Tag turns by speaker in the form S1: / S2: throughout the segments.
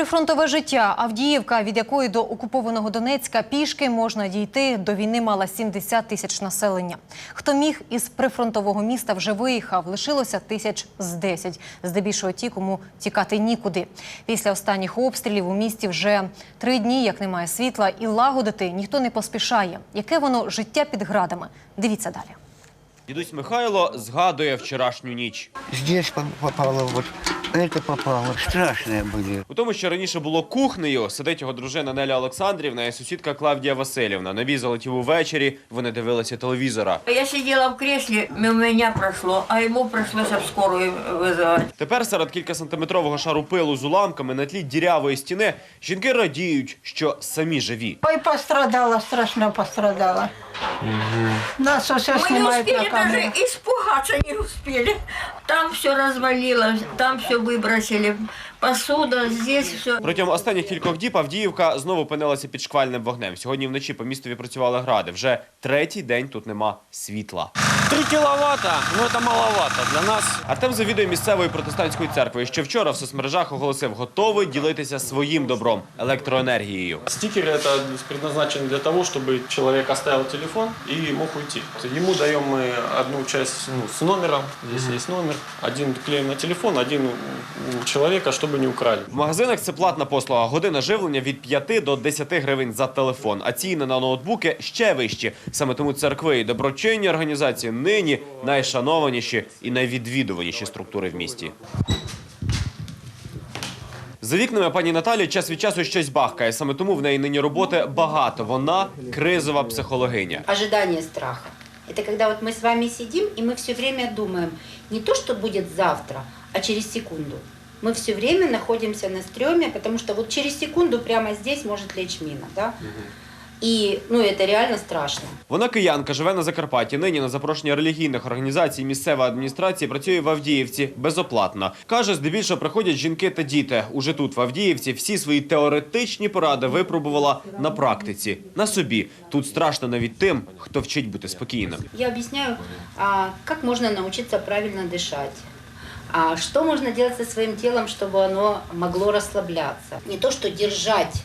S1: Прифронтове життя Авдіївка, від якої до окупованого Донецька пішки можна дійти, до війни мала 70 тисяч населення. Хто міг із прифронтового міста вже виїхав, лишилося тисяч з 10. Здебільшого ті, кому тікати нікуди. Після останніх обстрілів у місті вже три дні, як немає світла, і лагодити ніхто не поспішає. Яке воно життя під градами? Дивіться далі.
S2: Дідусь Михайло згадує вчорашню ніч.
S3: Здесь попало, вот это попало. Страшные были.
S2: У тому, що раніше було кухнею, сидить його дружина Неля Олександрівна і сусідка Клавдія Васильівна. Нові залетів увечері, вони дивилися телевізора.
S4: Я сидела в кресле, мимо меня прошло, а ему пришлось в скорую вызывать.
S2: Тепер серед кількасантиметрового шару пилу з уламками на тлі дірявої стіни жінки радіють, що самі живі.
S5: Ой, пострадала, страшно пострадала. Нас все
S4: Мы не
S5: снимают на
S4: успели даже
S5: камеру.
S4: испугаться, не успели. Там все развалилось, там все выбросили. Посуда, здесь все.
S2: Протягом останніх кількох діб Авдіївка знову опинилася під шквальним вогнем. Сьогодні вночі по містові працювали гради. Вже третій день тут нема світла.
S6: 3 киловатта, ну это маловато для нас.
S2: Артем завідує місцевою протестантською церквою. Ще вчора в соцмережах оголосив, готовий ділитися своїм добром електроенергією.
S7: Стикеры это предназначены для того, чтобы человек оставил телефон и мог уйти. Ему даем мы одну часть ну, с номером, здесь есть номер, один клеим на телефон, один у- у человека, чтобы не украли.
S2: В магазинах це платна послуга. Година живлення від 5 до 10 гривень за телефон. А ціни на ноутбуки ще вищі. Саме тому церкви і доброчинні організації нині найшанованіші і найвідвідуваніші структури в місті. За вікнами пані Наталі час від часу щось бахкає. Саме тому в неї нині роботи багато. Вона кризова психологиня.
S8: ожидание страха. Это когда вот мы с вами сидим, и мы все время думаем не то, что будет завтра, а через секунду. Мы все время находимся на стреме, потому что вот через секунду прямо здесь может лечь мина, да? И, ну, это реально страшно.
S2: Вона киянка, живе на Закарпатті. Нині на запрошення релігійних організацій місцева адміністрації працює в Авдіївці безоплатно. Каже, здебільшого приходять жінки та діти. Уже тут, в Авдіївці, всі свої теоретичні поради випробувала на практиці, на собі. Тут страшно навіть тим, хто вчить бути спокійним.
S8: Я объясняю, а, как можно научиться правильно дышать. А что можно делать со своим телом, чтобы оно могло расслабляться? Не то, что держать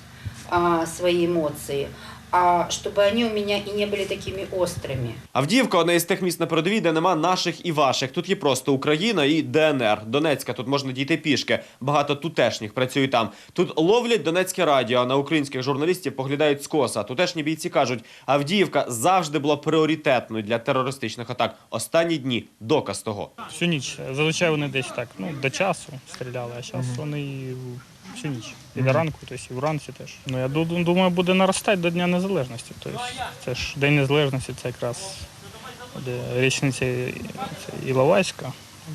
S8: а, свои эмоции, а чтобы они у меня и не были такими острыми.
S2: Авдіївка одне із тих міст на передовій, де нема наших і ваших. Тут є просто Україна і ДНР. Донецька тут можна дійти пішки. Багато тутешніх працюють там. Тут ловлять донецьке радіо. а На українських журналістів поглядають скоса. Тутешні бійці кажуть, Авдіївка завжди була пріоритетною для терористичних атак. Останні дні доказ того.
S6: Всю ніч. Зазвичай вони десь так, ну, до часу стріляли, а зараз вони і всю ніч. І до ранку, тобто і вранці теж. Ну, я думаю, буде наростати до Дня Незалежності. Тобто, це ж День Незалежності, це якраз річниця Іловайська.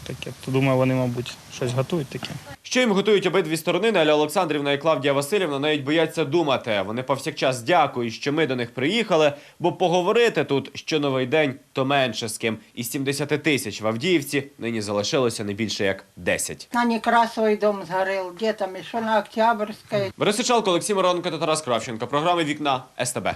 S6: Таке. То думаю, вони, мабуть, щось готують таке.
S2: Що їм готують обидві сторони, Неля Олександрівна і Клавдія Васильівна навіть бояться думати. Вони повсякчас дякують, що ми до них приїхали, бо поговорити тут, що новий день, то менше з ким. Із 70 тисяч в Авдіївці нині залишилося не більше як 10.
S5: На Некрасовый дом сгорел, где там еще на Октябрьской.
S2: Борис Сичалко, Олексій Мироненко та Тарас Кравченко. Програми Вікна СТБ.